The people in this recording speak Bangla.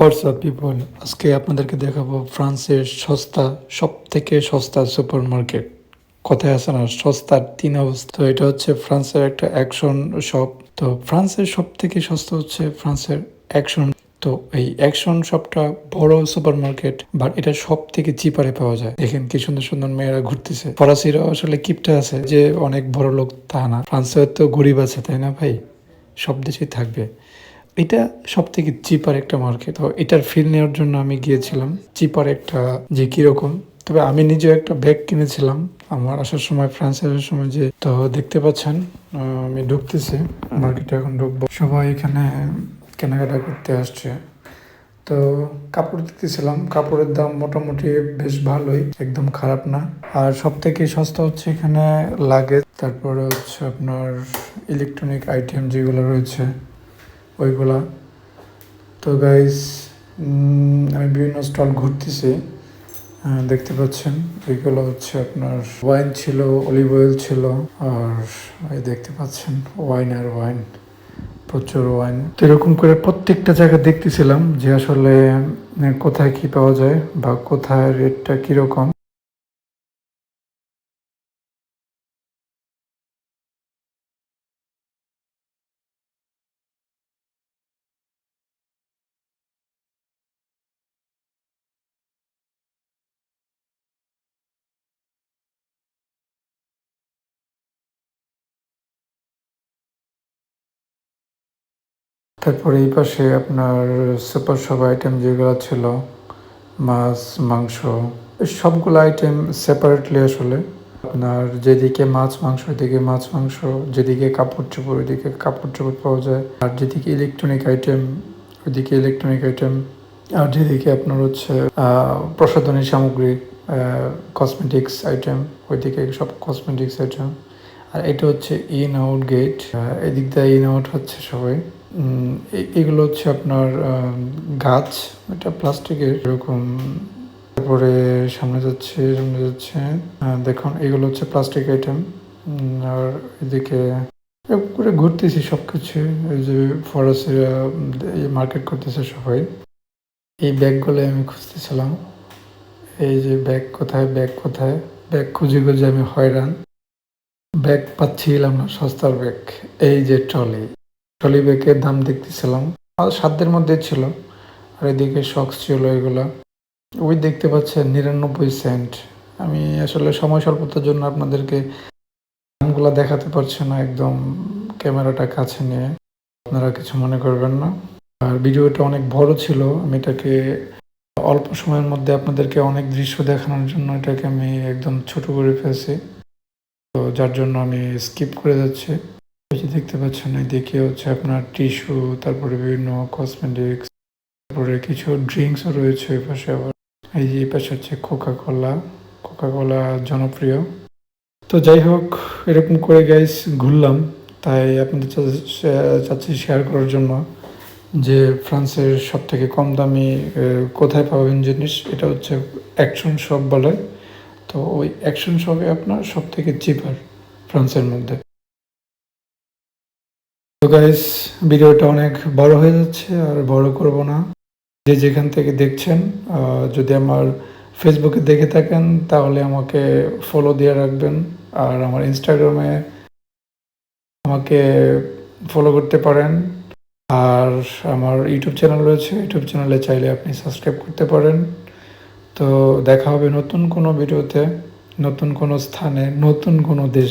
হোয়াটসঅ্যাপ পিপল আজকে আপনাদেরকে দেখাবো ফ্রান্সের সস্তা সব থেকে সস্তা সুপার মার্কেট কথায় আছে না, সস্তার তিন অবস্থা। তো এটা হচ্ছে ফ্রান্সের একটা অ্যাকশন শপ। তো ফ্রান্সের সব থেকে সস্তা হচ্ছে ফ্রান্সের অ্যাকশন। তো এই অ্যাকশন শপটা বড় সুপার মার্কেট বাট এটা সব থেকে চিপারে পাওয়া যায়। দেখেন কি সুন্দর সুন্দর মেয়েরা ঘুরতেছে। ফরাসিরা আসলে কিপটা আছে যে অনেক বড় লোক তা না। ফ্রান্সের তো গরিব আছে, তাই না ভাই? সব দেশেই থাকবে। এটা সব থেকে চিপার একটা মার্কেট তো এটার ফিল নেওয়ার জন্য আমি গিয়েছিলাম। চিপার একটা যে কীরকম। তবে আমি নিজেও একটা ব্যাগ কিনেছিলাম। আমার আসার সময় ফ্রান্সে আসার সময় যে, তো দেখতে পাচ্ছেন আমি ঢুকতেছি। মার্কেটে এখন ঢুকবো। সবাই এখানে কেনাকাটা করতে আসছে। তো কাপড় দেখতেছিলাম কাপড়ের দাম মোটামুটি বেশ ভালোই, একদম খারাপ না। আর সব থেকে সস্তা হচ্ছে এখানে লাগেজ তারপরে হচ্ছে আপনার ইলেকট্রনিক আইটেম যেগুলো রয়েছে। ওইগুলা তো গাইস আমি বিভিন্ন স্টল ঘুরতেছি। দেখতে পাচ্ছেন ওইগুলো হচ্ছে আপনার ওয়াইন ছিল অলিভ অয়েল ছিল, আর এই দেখতে পাচ্ছেন ওয়াইন আর ওয়াইন প্রচুর ওয়াইন তো এরকম করে প্রত্যেকটা জায়গা দেখতেছিলাম যে আসলে, কোথায় কি পাওয়া যায় বা কোথায় রেটটা কীরকম। তারপরে এই পাশে আপনার সুপার সব আইটেম যেগুলো ছিল, মাছ, মাংস, সবগুলো আইটেম সেপারেটলি আসলে আপনার যেদিকে মাছ মাংস, ওইদিকে মাছ মাংস, যেদিকে কাপড় চোপড়, ওইদিকে কাপড় চোপড় পাওয়া যায়, আর যেদিকে ইলেকট্রনিক আইটেম ওইদিকে ইলেকট্রনিক আইটেম আর যেদিকে আপনার হচ্ছে প্রসাধনী সামগ্রী কসমেটিক্স আইটেম ওইদিকে সব কসমেটিক্স আইটেম আর এটা হচ্ছে ইন আউট গেট এদিক দিয়ে ইন আউট হচ্ছে সবাই। এগুলো হচ্ছে আপনার গাছ, এটা প্লাস্টিকের। এরকম তারপরে সামনে যাচ্ছে সামনে যাচ্ছে। দেখুন, এগুলো হচ্ছে প্লাস্টিক আইটেম আর এদিকে করে ঘুরতেছি সব কিছু এই যে ফরেস্টেরা মার্কেট করতেছে সবাই। এই ব্যাগগুলো আমি খুঁজতেছিলাম। এই যে ব্যাগ কোথায় ব্যাগ কোথায়? ব্যাগ খুঁজে খুঁজে আমি হয়রান। ব্যাগ পাচ্ছিলাম না, সস্তার ব্যাগ। এই যে ট্রলি ট্রলি ব্যাগের দাম দেখতেছিলাম। সাধ্যের মধ্যে ছিল। আর এদিকে শক্স ছিল এগুলা। ওই দেখতে পাচ্ছেন নিরানব্বই সেন্ট আমি আসলে সময় স্বল্পতার জন্য আপনাদেরকে দামগুলো দেখাতে পারছি না একদম ক্যামেরাটা কাছে নিয়ে। আপনারা কিছু মনে করবেন না। আর ভিডিওটা অনেক বড় ছিল। আমি এটাকে অল্প সময়ের মধ্যে আপনাদেরকে অনেক দৃশ্য দেখানোর জন্য এটাকে আমি একদম ছোট করে ফেলছি। তো যার জন্য আমি স্কিপ করে যাচ্ছি। যে দেখতে পাচ্ছেন এদিকে হচ্ছে আপনার টিস্যু তারপরে বিভিন্ন কসমেটিক্স তারপরে কিছু ড্রিঙ্কসও রয়েছে এই পাশে আবার। এই যে এই পাশে হচ্ছে কোকা কোলা কোকা কোলা জনপ্রিয়। তো যাই হোক, এরকম করে গাইস ঘুরলাম। তাই আপনাদের চাচ্ছি শেয়ার করার জন্য যে ফ্রান্সের সব থেকে কম দামি কোথায় পাবেন জিনিস, এটা হচ্ছে অ্যাকশন শপ বলে। তো ওই অ্যাকশন শপে আপনার সব থেকে চিপার ফ্রান্সের মধ্যে। তো গাইস ভিডিওটা অনেক বড় হয়ে যাচ্ছে, আর বড় করব না। যে যেখান থেকে দেখছেন যদি আমার ফেসবুকে দেখে থাকেন, তাহলে আমাকে ফলো দিয়ে রাখবেন, আর আমার ইনস্টাগ্রামে আমাকে ফলো করতে পারেন। আর আমার ইউটিউব চ্যানেল রয়েছে ইউটিউব চ্যানেলে চাইলে আপনি সাবস্ক্রাইব করতে পারেন। তো দেখা হবে নতুন কোনো ভিডিওতে নতুন কোনো স্থানে নতুন কোনো দেশ